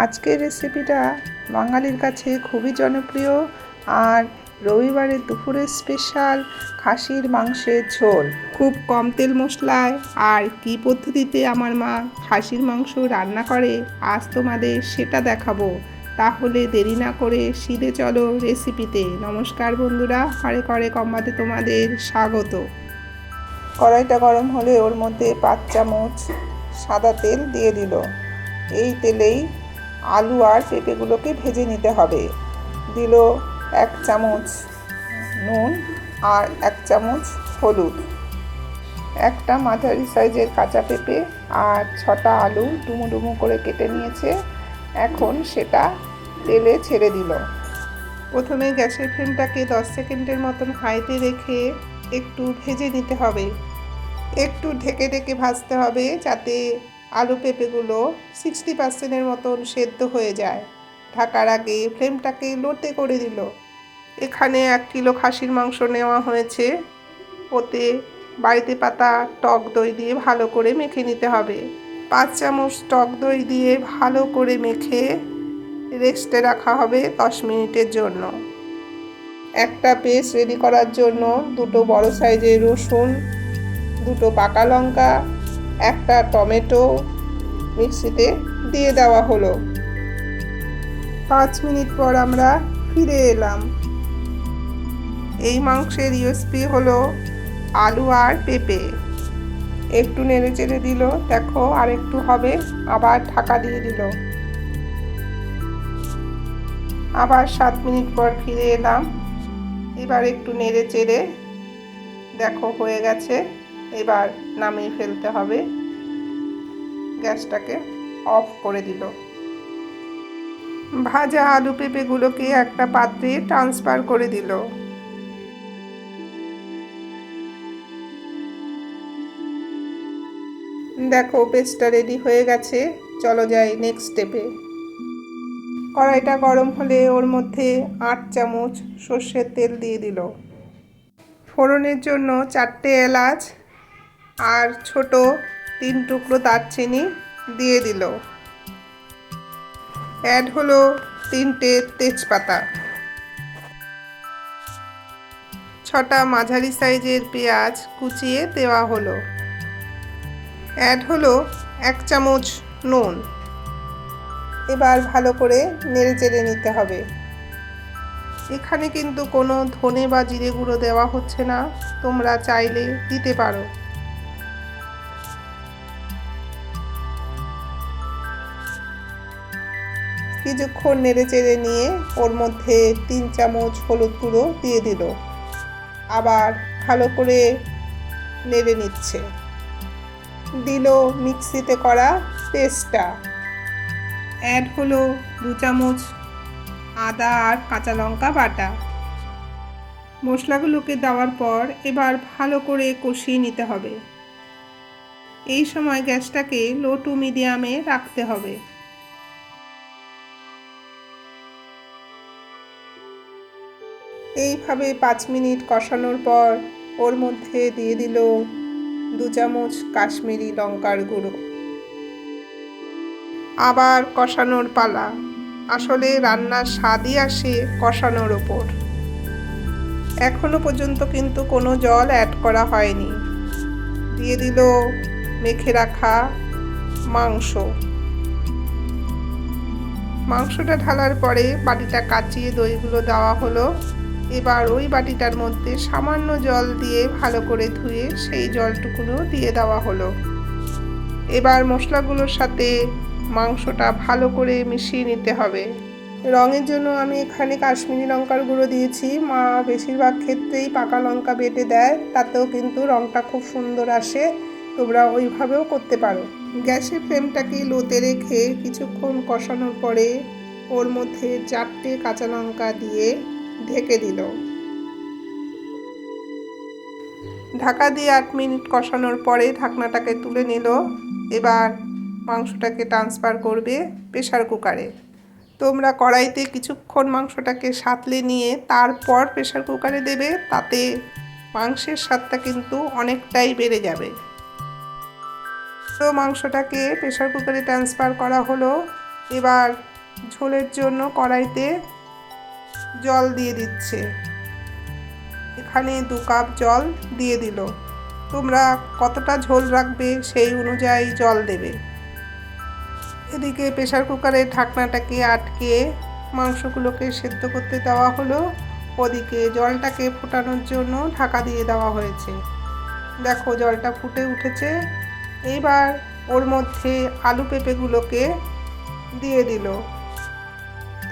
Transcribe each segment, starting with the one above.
আজকের রেসিপিটা বাঙালির কাছে খুবই জনপ্রিয় আর রবিবারের দুপুরের স্পেশাল খাসির মাংসের ঝোল। খুব কম তেল মশলায় আর কী পদ্ধতিতে আমার মা খাসির মাংস রান্না করে, আজ তোমাদের সেটা দেখাবো। তাহলে দেরি না করে সিধে চলো রেসিপিতে নমস্কার বন্ধুরা হরে করে কম্বাতে তোমাদের স্বাগত। কড়াইটা গরম হলে ওর মধ্যে পাঁচ চামচ সাদা তেল দিয়ে দিল। এই তেলেই আলু আর পেঁপেগুলোকে ভেজে নিতে হবে। দিল এক চামচ নুন আর এক চামচ হলুদ। একটা মাঝারি সাইজের কাঁচা পেঁপে আর ছটা আলু ডুমু ডুমু করে কেটে নিয়েছে। এখন সেটা তেলে ছেড়ে দিল। প্রথমে গ্যাসের ফ্লেমটাকে দশ সেকেন্ডের মতন হাইতে রেখে একটু ভেজে নিতে হবে। একটু ঢেকে ঢেকে ভাজতে হবে যাতে আলু পেঁপেগুলো সিক্সটি পার্সেন্টের মতন সেদ্ধ হয়ে যায়। ঢাকার আগে ফ্লেমটাকে লোতে করে দিল। এখানে এক কিলো খাসির মাংস নেওয়া হয়েছে। ওতে বাড়িতে পাতা, টক দই দিয়ে ভালো করে মেখে নিতে হবে। পাঁচ চামচ টক দই দিয়ে ভালো করে মেখে রেস্টে রাখা হবে দশ মিনিটের জন্য। একটা পেস্ট রেডি করার জন্য দুটো বড় সাইজের রসুন, দুটো পাকা লঙ্কা, একটা টমেটো মিক্সিতে দিয়ে দেওয়া হলো। পাঁচ মিনিট পর আমরা ফিরে এলাম। এই মাংসের ইউএসপি হলো আলু আর পেঁপে। একটু নেড়ে চেড়ে দিল, দেখো আর একটু হবে, আবার ঢাকা দিয়ে দিল। আবার সাত মিনিট পর ফিরে এলাম। এবার একটু নেড়ে চেড়ে, দেখো হয়ে গেছে, এবার নামিয়ে ফেলতে হবে। গ্যাসটাকে অফ করে দিল। ভাজা আলু পেঁপেগুলোকে একটা পাত্রে ট্রান্সফার করে দিল। দেখো, পেস্টটা রেডি হয়ে গেছে। চলো যাই নেক্সট স্টেপে কড়াইটা গরম হলে ওর মধ্যে আট চামচ সর্ষের তেল দিয়ে দিল। ফোড়নের জন্য চারটে এলাচ আর ছোট তিন টুকরো দারচিনি দিয়ে দিল। অ্যাড হলো তিনটে তেজপাতা। ছটা মাঝারি সাইজের পেঁয়াজ কুচিয়ে দেওয়া হলো। অ্যাড হলো এক চামচ নুন। এবার ভালো করে নেড়ে চেড়ে নিতে হবে। এখানে কিন্তু কোনো ধনে বা জিরে গুঁড়ো দেওয়া হচ্ছে না। তোমরা চাইলে দিতে পারো। কিছুক্ষণ নেড়ে চেড়ে নিয়ে ওর মধ্যে তিন চামচ হলুদ গুঁড়ো দিয়ে দিল। আবার ভালো করে নেড়ে নিচ্ছে। দিল মিক্সিতে করা পেস্টটা। অ্যাড হলো দু চামচ আদা আর কাঁচা লঙ্কা বাটা। মশলাগুলোকে দেওয়ার পর এবার ভালো করে কষিয়ে নিতে হবে। এই সময় গ্যাসটাকে লো টু মিডিয়ামে রাখতে হবে। এইভাবে পাঁচ মিনিট কষানোর পর ওর মধ্যে দিয়ে দিল দু চামচ কাশ্মীরি লঙ্কার গুঁড়ো। আবার কষানোর পালা। আসলে রান্নার স্বাদই আসে কষানোর ওপর। এখনও পর্যন্ত কিন্তু কোনো জল অ্যাড করা হয়নি। দিয়ে দিল মেখে রাখা মাংস। মাংসটা ঢালার পরে বাটিটা কাচিয়ে দইগুলো দেওয়া হলো। এবার ওই বাটিটার মধ্যে সামান্য জল দিয়ে ভালো করে ধুয়ে সেই জলটুকুনো দিয়ে দেওয়া হলো। এবার মশলাগুলোর সাথে মাংসটা ভালো করে মিশিয়ে নিতে হবে। রঙের জন্য আমি এখানে কাশ্মীরি লঙ্কার গুঁড়ো দিয়েছি। মা বেশিরভাগ ক্ষেত্রেই পাকা লঙ্কা বেটে দেয়, তাতেও কিন্তু রঙটা খুব সুন্দর আসে। তোমরা ওইভাবেও করতে পারো। গ্যাসের ফ্লেমটাকে লোতে রেখে কিছুক্ষণ কষানোর পরে ওর মধ্যে চারটে কাঁচা লঙ্কা দিয়ে ঢেকে দিল। ঢাকা দিয়ে আট মিনিট কষানোর পরে ঢাকনাটাকে তুলে নিল। এবার মাংসটাকে ট্রান্সফার করবে প্রেশার কুকারে তোমরা কড়াইতে কিছুক্ষণ মাংসটাকে সাতলে নিয়ে তারপর প্রেশার কুকারে দেবে, তাতে মাংসের স্বাদটা কিন্তু অনেকটাই বেড়ে যাবে। তো মাংসটাকে প্রেশার কুকারে ট্রান্সফার করা হলো। এবার ঝোলের জন্য কড়াইতে জল দিয়ে দিচ্ছে। এখানে দু কাপ জল দিয়ে দিল। তোমরা কতটা ঝোল রাখবে সেই অনুযায়ী জল দেবে। এদিকে প্রেসার কুকারে ঢাকনাটাকে আটকে মাংসগুলোকে সেদ্ধ করতে দেওয়া হলো। ওদিকে জলটাকে ফোটানোর জন্য ঢাকা দিয়ে দেওয়া হয়েছে। দেখো জলটা ফুটে উঠেছে। এইবার ওর মধ্যে আলু পেঁপেগুলোকে দিয়ে দিল।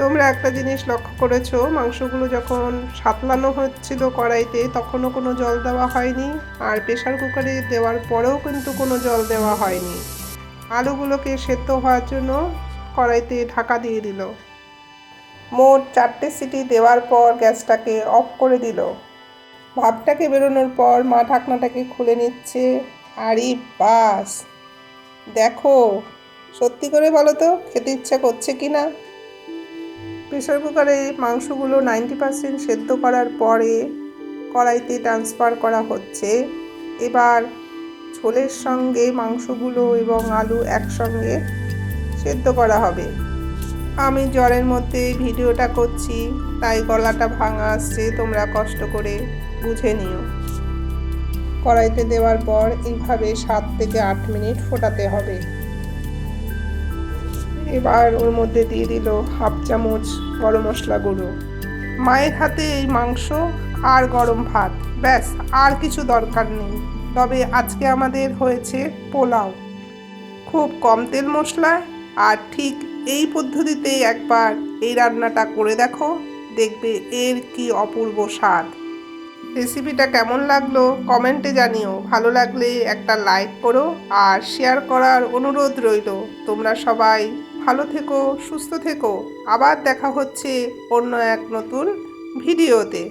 তোমরা একটা জিনিস লক্ষ্য করেছ, মাংসগুলো যখন সাতলানো হচ্ছিল কড়াইতে, তখনও কোনো জল দেওয়া হয়নি, আর প্রেসার কুকারে দেওয়ার পরেও কিন্তু কোনো জল দেওয়া হয়নি। আলুগুলোকে সেদ্ধ হওয়ার জন্য কড়াইতে ঢাকা দিয়ে দিল। মোট চারটে সিটি দেওয়ার পর গ্যাসটাকে অফ করে দিল। ভাবটাকে বেরোনোর পর মা ঢাকনাটাকে খুলে নিচ্ছে। আরে বাস! দেখো, সত্যি করে বলো তো, খেতে ইচ্ছা করছে কি না প্রেসার কুকারে মাংসগুলো নাইনটি পার্সেন্ট সেদ্ধ করার পরে কড়াইতে ট্রান্সফার করা হচ্ছে। এবার ঝোলের সঙ্গে মাংসগুলো এবং আলু একসঙ্গে সেদ্ধ করা হবে। আমি জ্বরের মধ্যে ভিডিওটা করছি, তাই গলাটা ভাঙা আসছে, তোমরা কষ্ট করে বুঝে নিও। কড়াইতে দেওয়ার পর এইভাবে সাত থেকে আট মিনিট ফোটাতে হবে। এবার ওর মধ্যে দিয়ে দিল হাফ চামচ গরম মশলা গুঁড়ো। মায়ের হাতে এই মাংস আর গরম ভাত, ব্যাস, আর কিছু দরকার নেই। তবে আজকে আমাদের হয়েছে পোলাও। খুব কম তেল মশলা, আর ঠিক এই পদ্ধতিতে একবার এই রান্নাটা করে দেখো, দেখবে এর কি অপূর্ব স্বাদ। রেসিপিটা কেমন লাগল কমেন্টে জানিও। ভালো লাগলে একটা লাইক করো আর শেয়ার করার অনুরোধ রইল। তোমরা সবাই ভালো থেকো সুস্থ থেকো। আবার দেখা হচ্ছে অন্য এক নতুন ভিডিওতে।